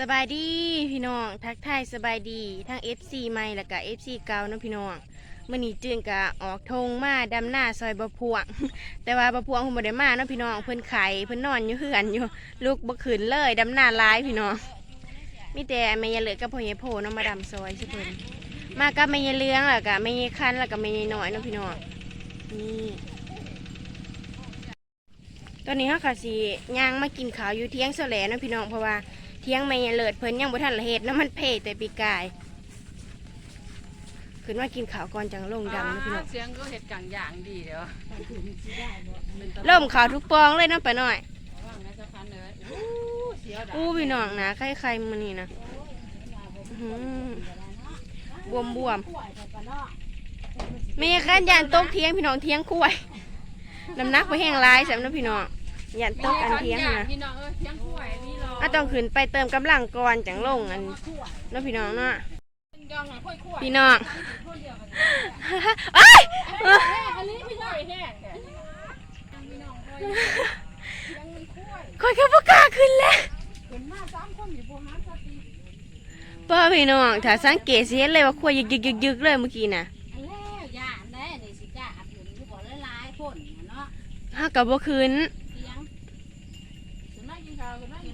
สบายดีพี่น้องทักทายสบายดีทั้ง FC ใหม่แล้วก็ FC เก่าเนาะพี่น้องมื่อนี้จึงกะออกทงมาดำหน้าซอยบะพวง แต่ว่าบะพวงเพิ่นบ่ได้มาเนาะพี่น้องเพิ่นไข่เพิ่นนอนอยู่เฮือนอยู่ลูกบ่ขึ้นเลยดำหน้าร้ายพี่น้องมีแต่แม่ยายเหลือกับพ่อยายโพเนาะมาดำซอยสิเพิ่นมากับแม่ยายเลี้ยงแล้วก็แม่ยายคันแล้วก็แม่ยายน้อยเนาะพี่น้องนี่ตอนนี้เฮาก็สิย่างมากินข้าวอยู่เที่ยงเสาแหลเนาะพี่น้องเพราะว่า เที่ยงไม่เลิดเพิ่นยังบ่ทันละเฮ็ดน้ำมันเพแต่ปีกายขึ้นมากินข้าวก่อนจังลงดำนะพี่น้อง เสียงก็เห็ดกังอย่างดีเดี๋ยวเป็นตะล่มข้าวทุกปองเลยเนาะไปหน่อยว่างนะเจ้าคันเลยอู้เสียวดาอู้พี่น้องนะใครๆมื้อนี้นะอื้อหือบวมบวมๆไม่คันยานตกเที่ยงพี่น้องเที่ยงคุ้ยน้ำหนักไปแห้งหลายสำหรับพี่น้องยานตกอันเที่ยงมีนะ พี่น้องเอ้ยเที่ยง กล้วยนี่รอะต้องขึ้นไปเติมกำลังก่อนจังลงอันเนาะพี่น้องเนาะยองหน่อยค่อยกล้วพี่น้องเอ้ยอันนี้พี่น้องแห้งแกพี่น้องค่อยยังมันกล้วยคอยแค่ประกล้าขึ้นแล้วขึ้นมาสามคนอยู่บนน้ำสติป้าพี่น้องถ้าสังเกตสิเห็นเลยว่าควยยึกยึกยึกยึกเลยเมื่อกี้น่ะอันแล้วย่านแน่นี่สิจ้าอับอยู่นี่บ่หลายๆคนน่ะเนาะห้ากับบ่คืน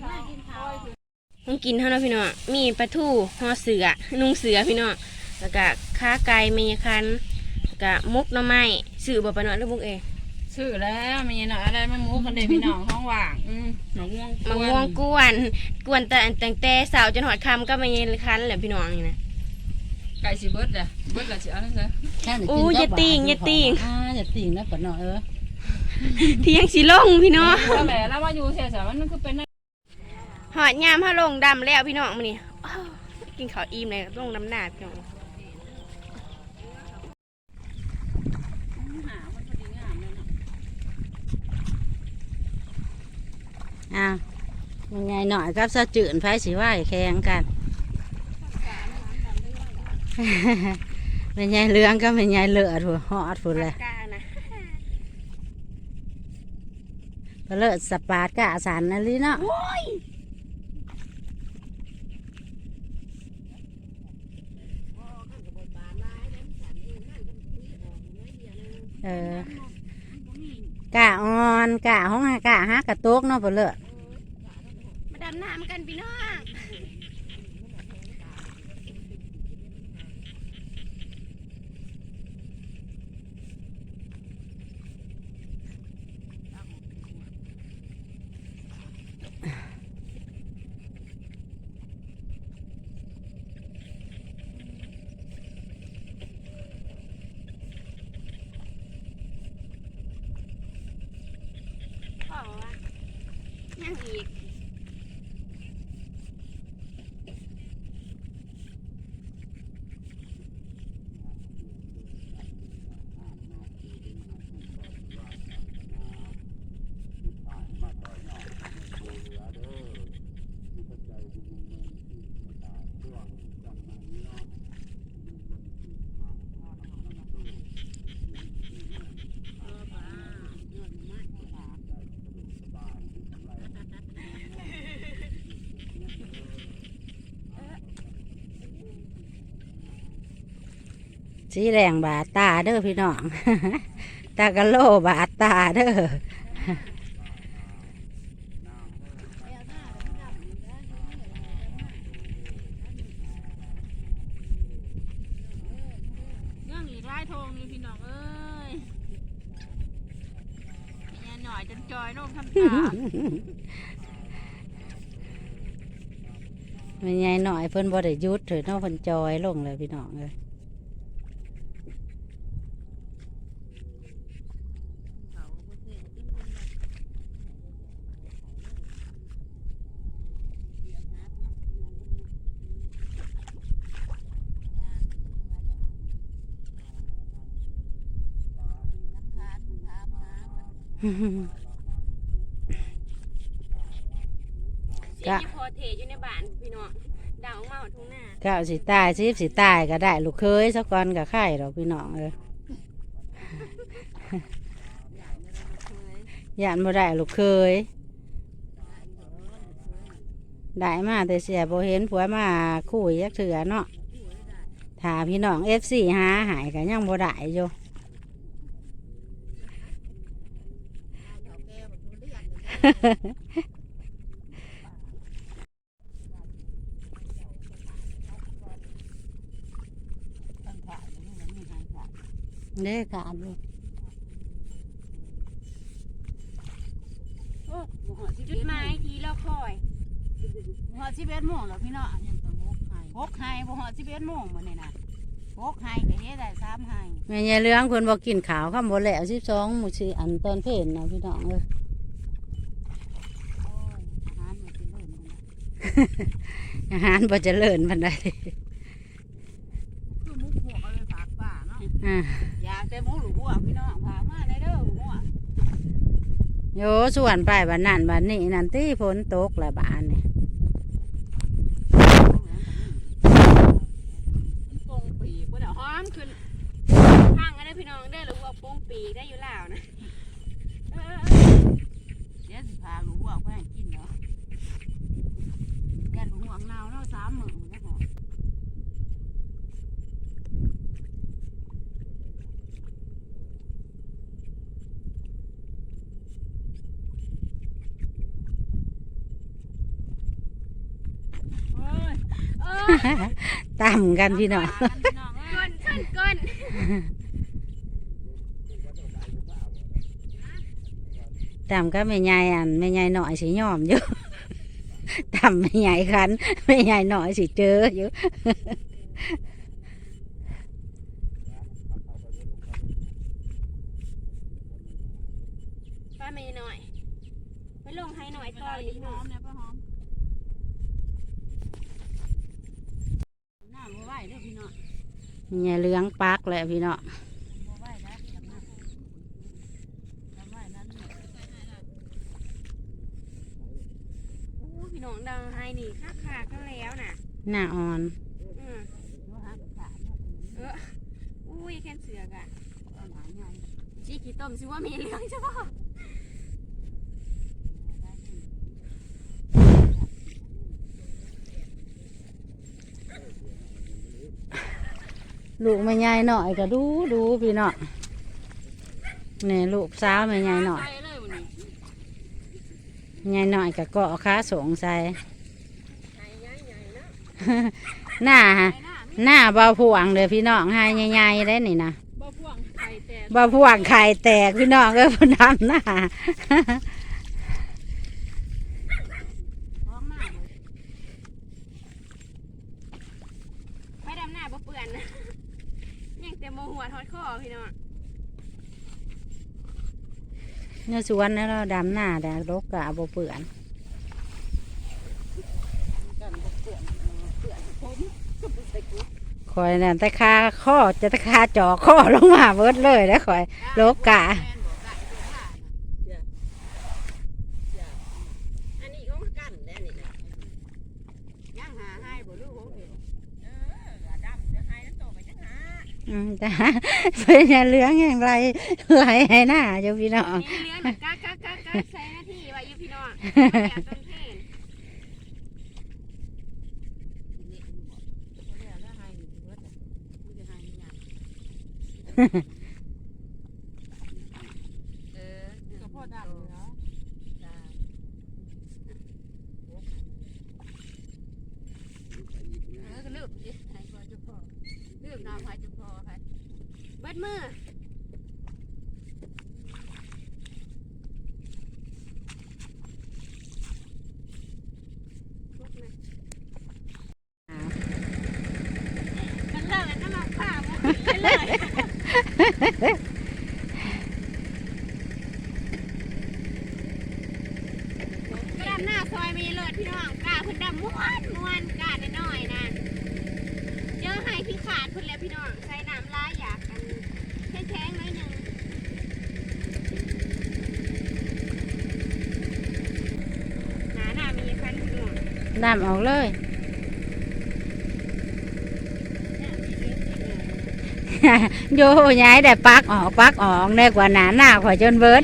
เขา กินข้าวขึ้นมากินกินข้ามาวกินข้าวต้องกินเท่านั้นพี่น้องมีปลาทูห่อเสือนุ่งเสือพี่น้องแล้วก็ข้าไก่เมียคันแล้วก็มุกหน่อไม้สื่อบ่ปะน้อยหรือมุกเองชื่อแล้วมีหน่อยอะไรมาหมูกันเด็พี่น้องห้องว่างอืมหนองม่วงมะม่วงกวน กวนแต่ตั้งแต่สาวจนหอดคำก็เมียคันแหละพี่น้องนี่นะไก่สิเบิดเลยเบิดละสิเอาจังซะอู้อย่าติ่งอย่าติ่งอ่าอย่าติ่งนะปะเนาะเออเที่ยงสิลงพี่น้องก็แหละแล้วมาอยู่เสียสามันคือเป็น หอดยามเฮาลงดำแล้วพี่น้องมื้อนี้อ้าวกินข้าวอิ่มเลยต้องน้ำหน้าพี่น้องอ่ามันไงหน่อยกับสะจืนไฟสิว่าแข่งกันเป็นไงเหลืองก็เป็นไงเหลือดหัวหอดพุ่นเลยกล้านะเพนเลิศสปาดกะสันนั่นลิเนาะเออ กะอ่อนกะห้องหากะฮักกะโต๊กเนาะเพนเลิศมาดำน้ำกันพี่น้อง บอกว่า ยังอีก สีแดงบาดตาเด้อพี่น้อง ตากะโลบาดตาเด้อยังอีกไล่ทงนี่พี่น้องเอ้ยเนี่ยหน่อยจนจอยลงทำตามันไงหน่อยเพิ่นบ่ได้หยุดเถอะเนาะเพิ่นจอยลงเลยพี่น้องเลย เสียงที่พอเทอยู่ในบ้านพี่น้องดังออกมาหมดทุ่งหน้าก้าวสิตายสิบสิตายก็ได้ ลูกเคยสักก่อนก็ไข่ดอกพี่น้องเออยานบ่ได้ลูกเคยได้มาแต่เสียโบเห็นผัวมาคุยยักเถือเนาะถ้าพี่น้องเอฟซีหาหายกันยังบ่ได้อยู่ เด้ขาดอยู่จุดหมายที่เราคอยหอดสิบเอ็ดโมงแล้วพี่น้องยังต้องหกไฮหกไฮบ่หอดสิบเอ็ดโมงมื้อนี้นะหกไฮก็เฮ็ดได้สามไฮแม่ยายเรื่องเพิ่นบ่กินข้าวคำบ่แล้วสิบสองมื้อสิอันตอนเพลนนะพี่น้องเอ้ย อาหารบ่เจริญปานใดคือมุกหัวเอาเลยฝากป่าเนาะอ่าอยากแต่หมูหลูหัวพี่น้องพามาได้เด้อหลูหัวโยส่วนไปบัดนั้นบัดนี้นั่นติฝนตกแล้วบานนี่มันตรงปีกบ่ได้ หอมขึ้นข้างกันได้อพี่น้องได้อหรือว่าโป้งปีกได้อยู่แล้วนะเออเออเออ เดี๋ยวสิพาหลูหัวไปให้กินเนาะแกหลูหัวเน่าเนาะสามมื้อนะฮะ โอ้ย เออต่ำกันพี่น้องพี่น้องเอ้ยก้นก้นก้นต่ำก็ไม่ใหญ่อันไม่ใหญ่หน่อยสิยอมอยู่ต่ำไม่ใหญ่คันไม่ใหญ่หน่อยสิเจออยู่ ป้าเมย์หน่อยไปลงให้หน่อย ไป ต่อ ได้ เลย พี่ พี่ น้ น้ อ อง ง เนี่ยป้าหอมหน้าบ่ไหวเด้อพี่น้อง ไม่ ใหญ่เหลืองปักแหละพี่น้องบ่ไหวนะทำหน้าทำไหวนั้นเนี่ยอู้พี่น้องดังให้นี่ค่าขากันแล้วน่ะหน้าอ่อนอืมบ่หากับขาเนาะเอออุ้ยแค่เสือกอะเอาหนาใหญ่ชีขี้ต้มซิว่ามีเหลืองใช่ปะ ลูกไม่ใหญ่หน่อยก็ดูดูพี่น้องนี่ลูกสาวไม่ใหญ่หน่อยใส่เลยวันนี้ใหญ่หน่อยก็เกาะขาสงใส่ใหญ่ใหญ่ใหญ่นะหน้าใส่หน้ามีหน้าเบาพวงเลยพี่น้องให้ใหญ่ๆได้นี่นะบ่พ่วงไข่แต่เบาพวงไข่แตกพี่น้องก็พนดำหน้า ท้องหน้าเลย ไปดำหน้าบ่เปื่อนนะยังแต่โมหัวทอดคอ พี่น้องเนื้อสวนแล้วเราดำหน้าแต่รกกะบเปื่อนกันบ่เปื่อนเออเปื่อนผมก็บ่ใส่กุ๊คอยนั่นตะคาข้อจะตะคาจ่อข้อลงมาเบิดเลยนะคอยรกกะตัวผ้าน่ะ อันนี้ก็กันแล้วนี่นะ ย่างหาให้บ่รู้โหเห็น เออดำจะให้น้ำโตไปจังหา อืมแต่เป็นอย่างเหลืองอย่างไรไหลให้หน้าอยู่พี่น้องนี่เลี้ยงกะกะกะกะใส่หน้าที่ไว้อยู่พี่น้องอย่าต้นเพนเรียกแล้วให้เบิดอะมันจะให้หยังเออก็พอดำอยู่เนาะจ้าเออก็ลืมดิให้พอจะพอลืมน้ำให้จะพอค่ะ เบิด มือมันเลิกแล้วน้ำมันผ้ามันเลยกระดำหน้าซอยมีเลิศพี่น้องกาคุณดำม้วนม้วนกาดน้อยๆนะเจอให้พี่ขาดคุณแล้วพี่น้องใส่น้ำลายอยากกันแข็งๆหน่อยหนึ่งหนาหนามีคันพี่ น้องดำออกเลยโยย้ายแต่ปักออกปักออกได้กว่าหนาหน้าขอยจนเบิด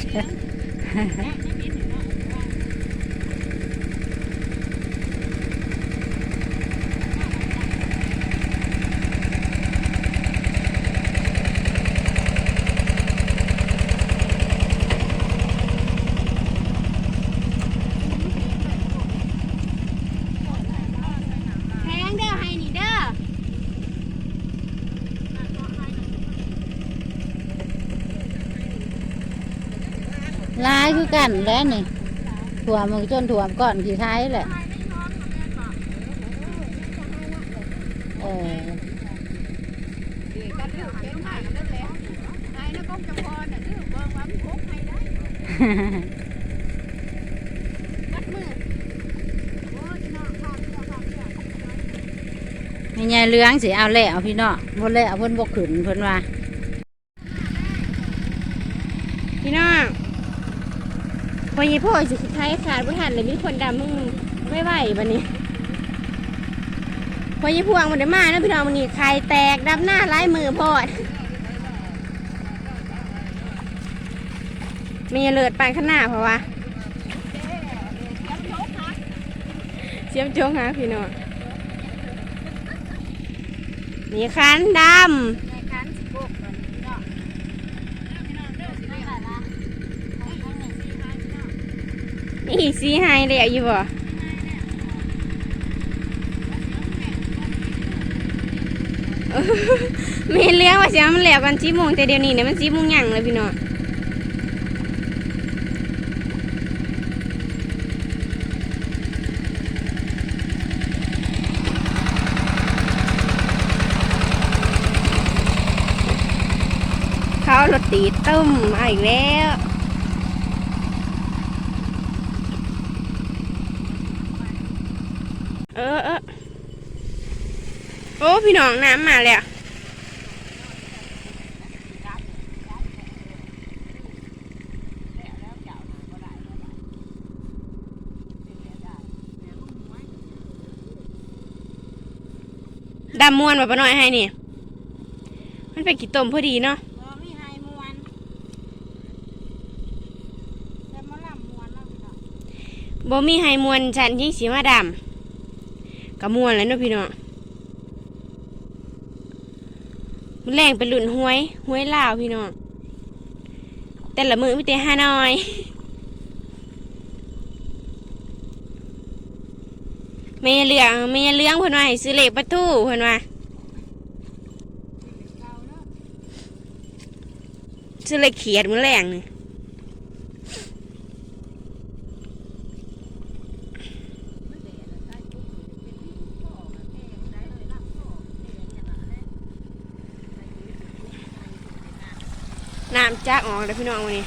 แม่ไม่มีถึงเนาะายคือกันแล้วนี่ถั่วมันจนถั่วก่อนขี้ายแหละเออเดี๋ยวก็ถือเป็นไห้กันแล้วแหละไห้นะก้มจำพรน่เบิ่งว่ามันพกไห้ได้มัดมือโอ้ยน้องข้าวเจ้าข้าวเจ้ามีไงเลี้ยงสิเอาแล้วพี่เนาะบ่แล้วเพิ่นบ่ขึ้นเพิ่นว่า พี่น้อง วันนี้พ่อจะสุดท้ายขาดบ่ทันเลยมีคนดำมึงไม่ไหวบัดนี้พอยี่พวงมันได้มานะพี่น้องมันนี่ไข่แตกดับหน้าร้ายมือพอดมีเลือดปานข้างหน้าเพราะว่าเสียมโจงฮะพี่น้องนี่คันดในคันสิบกก่อนพี่น้องพี่น้องเด้อสิได้ละของของหนึ่งสี่ไห้พี่น้องำนี่สีไฮเลยอยู่บ่มีเรื่องว่าเสียมันแล้วกันจีโมงแต่เดี๋ยวนี้เนี่ยมันจีโมงหยั่งเลยพี่น้องเขารถตีตึ้มมาอีกแล้ว เออเออโอ้พี่น้องน้ำมาแล้วดำมวนแบบปะน้อยให้นี่ มันเป็นกี่ต้มพอดีเนาะบ่มีไห้มวนแต่มาลำมวนเนาะพี่น้องบ่มีให้มวนฉันยิ่งสีมาดำกับมวนแล้วเนาะพี่น้อง มันแรงเป็นหลุนห้วยห้วยลาวพี่น้องแต่ละมือมีแต่ห้าน้อยเมียเหลืองเมียเหลืองเพิ่นว่าให้ซื้อเหล็กประตูเพิ่นว่าซื้อเหล็กเขียดมือแรงนี่ำจากออกเลยพี่น้องวันนี้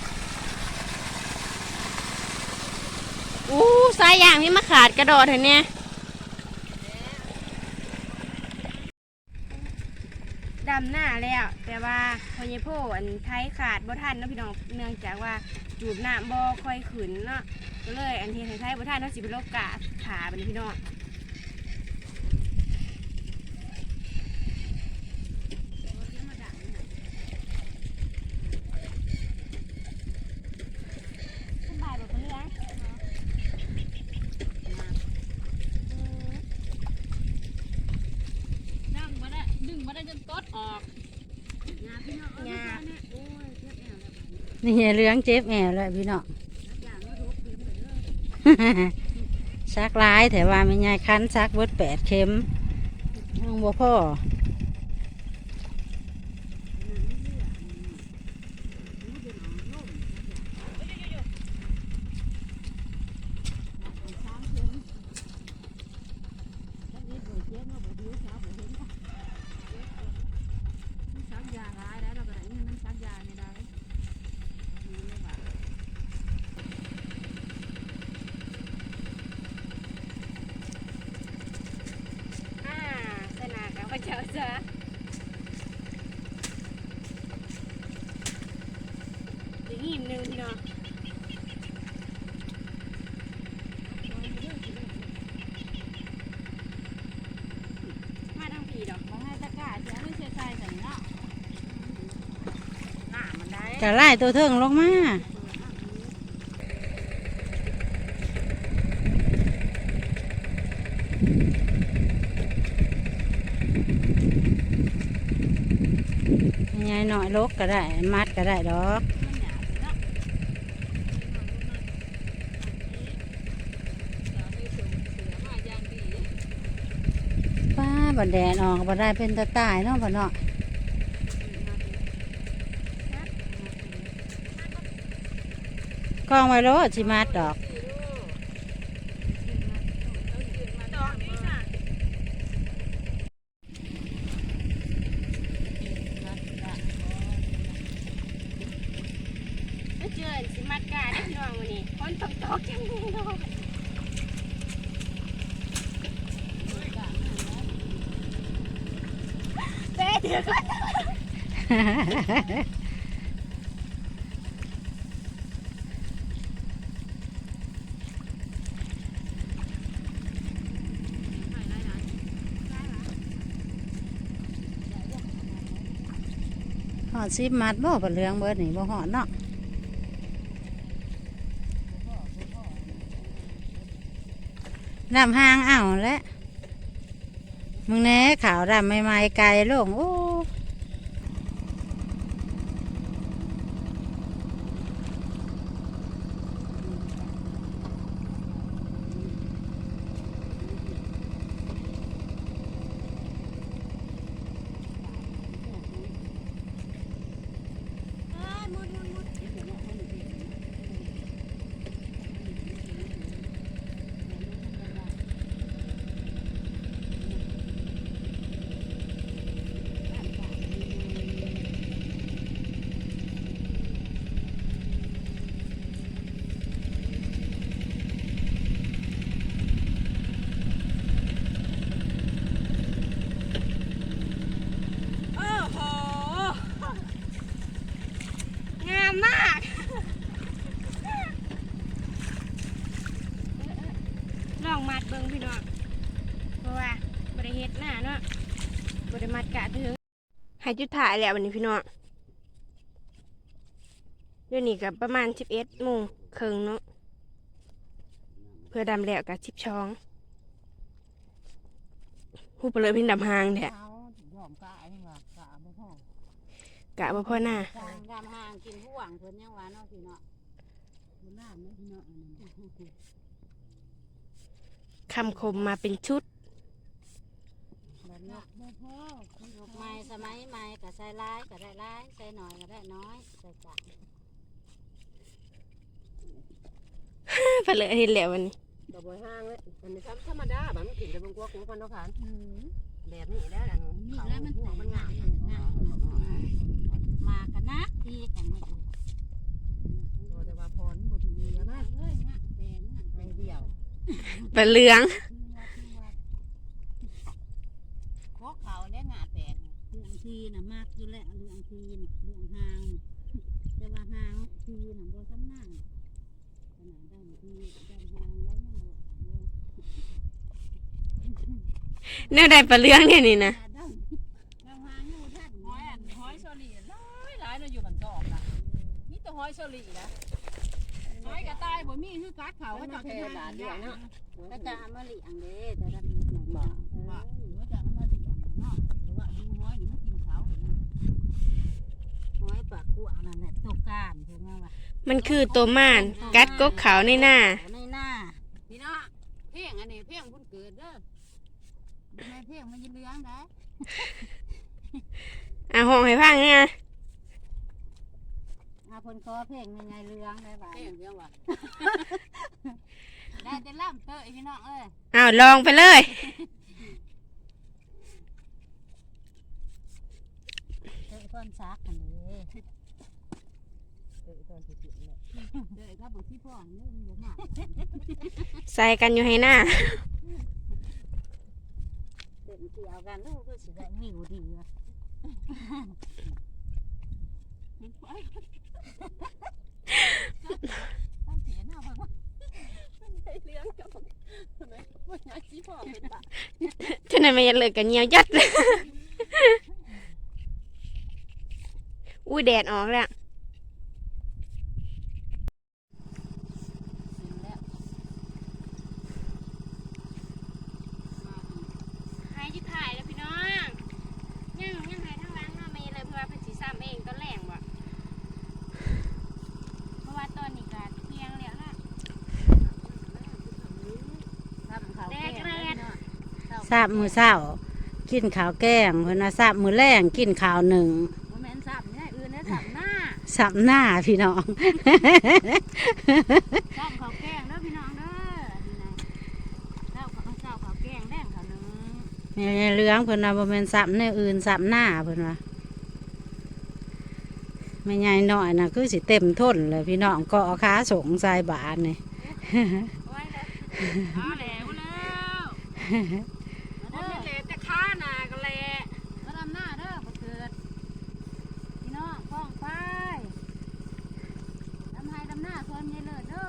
อู้สายยางนี่มาขาดกระโดดเห็นเนี่ยดำหน้าแล้วแต่ว่าพอเยโพอันไทยขาดบ่ทันเนาะพี่น้องเนื่องจากว่าจูบหน้ำบ่ค่อยขึ้นเนาะก็เลยอันที่ไทยบ่ทันเนาะสิเป็นโรคกาดขาเป็นพี่น้องสบายบ่เป็นเรื่อง นั่งมาได้ดึงมาได้จนตดออกงาพี่น้องเอา งา เนี่ยโอ้ยเจ็บแอวแล้ว นี่ไงเลี้ยงเจ็บแอวแล้วพี่น้อย่างว่าทุกข์เพิ่นเด้อซักลายแต่ว่ามีไงคันซักเบิดแปดเข็มห้องบ่พ่อ ซักยาร้ายแล้วเราก็ได้เงินมันซักยาไม่ได้นี่เลยว่า อ่าสนากับพระเจ้าจ้ะอย่างนี้หนึ่งพี่น้องมาทางผีดอก บ่ให้ตะกร้าเสียไม่เสียใจใส่เนาะหน้ามันได้ กะไล่ตัวเทิงลงมามีไงหน่อยลกก็ได้ มัดก็ได้ดอกป้าบันแดดออกบันได้เป็นตะตายเนาะบ่เนาะ กองไว้โลดสิมาดอกเจอสิมัดกาได้พี่น้องวันนี้คนตกตกจังเลยเนาะเต้เดี๋ยวก่อด อดซีมัดบ่ปลาเหลืองเบิดนี่บ่หอดเนาะดำหางเอ้าและมึงแน่ขาวดำไม่ไม่ไกลลงโอ้ โอ้โห งามมาก ลองมัดเบิ่งพี่น้องเพราะว่าบริเฮ็ดหน้าเนาะบริมัดกะถึงให้จุดถ่ายแล้ววันนี้พี่น้องเดี๋ยวนี้กับประมาณสิบเอ็ดโมงครึ่งเนาะเพื่อดำแล้วกับสิบช่องหูเปลือยพินดำหางแท้เอายอมกะนี่ว่ากะบ่พอกะบ่พ่อหน้าจางดำหางกินห่วงเพิ่นยังว่าเนาะพี่เนาะบ่ล่ามนะพี่น้องอันนั้นน่ะ คำคมมาเป็นชุดแบบเนาะบ่พอยุคใหม่สมัยใหม่ก็ใส่ร้ายก็ได้ร้ายใส่หน่อยก็ได้น้อยใส่จางเปลือยเห็นแล้ววันนี้ดอกบัวห้างเลยอันนี้ธรรมดาบัดมันกินแต่บางกวกของพันธุ์พันอืมแบบนี้ได้อันนี่เขาแล้วมันหัวแต่มันงางามมงามมากันนักทีกันนี่โอ้แต่ว่าพรบ่ดีแล้วนะเอ้ยงะแดงงะไปเดียว เปลืองโคกเขาและงะแตงเรื่องทีน่ะมากอยู่แล้วเรื่องทีน่ะเรื่องหางแต่ว่าหางทีน่ะบ่สำนักขนาดด้านทีด้านหางแล้วยังบ่บ่แน่ได้เปลืองเนี่ยนี่นะด้านด้านหางอยู่ท่านหอยอันหอยเชอรี่หลายหลายน่ะอยู่บันกอกนะนี่แต่หอยเชอรี่นะหอยกระต่ายบ่ มีคือกัดเขาก็จะแค่หลานเดียวเนาะก็จะเอามาเลี้ยงเด้แต่ละนิดหน่อยเนาะเอว่าอหรือว่าจะเอามาเลี้ยงเนาะหรือว่าดูหอยนี่มากินเขาน้อยปากกวางนั่นแหละตกการเพิ่นว่าว่ามันคือตัวม่านกัดกกขาวในหน้าในหน้าพี่น้องเพียงอันนี้เพียงพุ่นเกิดเด้อแม่เพียงมันยินเลี้ยงได้อะห้องให้พังเนี่ย อาเพิ่นขอเพลงยังไงเรื่องได้บ่าเพียงเดียวว่ะได้แต่ล่ำเตยพี่น้องเอ้ยอ้าวลองไปเลยเตะก้อนซักอันนี้เออตอนสิกินเนี่ยเตยถ้าบอกที่พ่อนี่มันบ่มากใส่กันอยู่ให้หน้าเต็มเกี่ยวกันลูกก็สิได้วิวดีอะ ท่านนายงกับทำไมว่ายันไม่เลิกกันเงียวยัดเลยอุ้ยแดดออกแล้ว สินแล้ว หายจิถ่ายแล้วพี่น้องยังยังหายทั้งร้านมาไม่เลยเพราะว่าเพิ่นสิซ้ำเองตอนแรกว่ะเพราะว่าตอนนี้ก็เที่ยงแล้วนะ ทำเขา แดกแรด ทราบมือเศร้า กินข้าวแกงเพิ่นว่าทราบมือแรงกินข้าวหนึ่งบ่แม่นสับนี่อื่นนะสับหน้าสับหน้าพี่น้องชอบข้าวแกงเด้อพี่น้องเด้อนี่นะเจ้าข้าวเจ้าข้าวแกงแดงข้าวหนึงแม่ยายเหลืองเพิ่นว่าบ่แม่นสับแนวอื่นสับหน้าเพิ่นว่าแม่ยายน้อยน่ะคือสิเต็มทนเลยพี่น้องก็เอาขาสงใส่บาทนี่ เอาแล้วแล้วบ่แม่นแหละแต่ค้าหน้าก็แหละ มาดำหน้าเด้อบ่เกิดพี่น้องฟ้องไปดำให้ดำหน้าส่วนยายเลิศเด้อ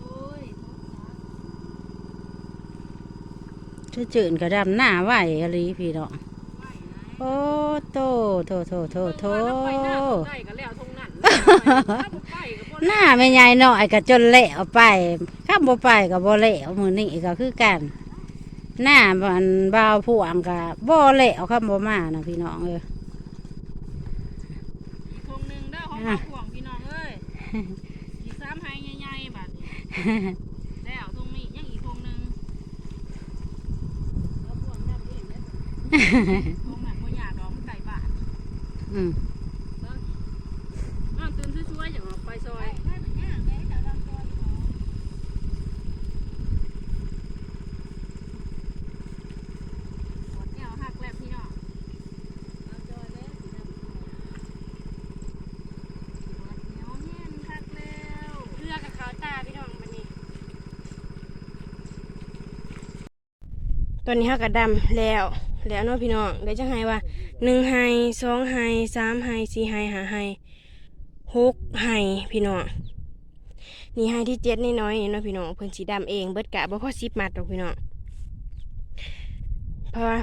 โอ้ยือจืนก็ดำหน้าไหวอะไรพี่เน้องโอ้โตโถโถโถโถไปหน้าใกล้ก็แล้วทงนั้นไปก็บ่หน้าแม่ยายน้อยก็จนแล้วไปข้ามบ่ไปก็บ่แล้วมือนี้ก็คือกันหน้าบันบ่าวพวงก็บ่แล้วข้ามบ่มานะพี่น้องเอ้ยอีกทงหนึงเด้อของพ่อพ่วงพี่น้องเอ้ยอีสามไห้ใหญ่ๆบัดนี้แล้วทงนี้ยังอีกทงหนึงแล้วพ่วงนั่นเองเด้อ ทงนั้นบ่ยากดอกมันไก่บ้านอืมอ้าวตื่นช่วยๆอย่างออกไปซอยห้มันย่างแม่จะดำตัวอยู่หมดแก้วหักแล้วพี่น้องเอาจอยแล้วสิดำตัวหมดแก้วเงี้ยนหักแล้วเรือกับเขาตาพี่น้องบันนี้ตอนนี้เขากระดำแล้ว แล้วเนาะพี่น้องเดี๋ยวจะให้ว่าหนึ่งไฮสองไฮสามไฮสี่ไฮห้าไฮหกไฮพี่น้องนี่ไฮที่เจ็ดนี่น้อยๆนี่เนาะพี่น้องเพิ่นสีดำเองเบิดกะบ่พอสิบมัดหรอกพี่น้องเพราะว่า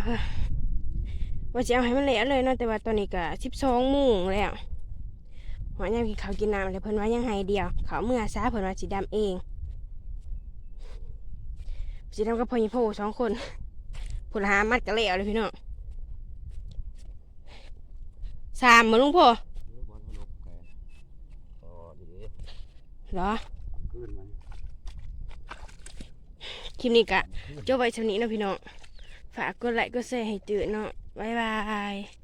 ว่าจะเอาให้มันเละเลยเนาะแต่ว่าตอนนี้ก็สิบสองโมงแล้วหัวยังกินข้าวกินน้ำแล้วเพิ่นว่ายังไฮเดียวเขาเมื่อซาเพิ่นว่าสีดำเองสีดำกับพ่อยี่โพสองคน ผุนหามัดกระเละเลยพี่น้องสามมาลุงพ่อเหรอคลิปนี้กะจบไว้เท่านี้นะพี่น้อง ฝากกดไลค์กดแชร์ให้จืดเนาะบ๊ายบาย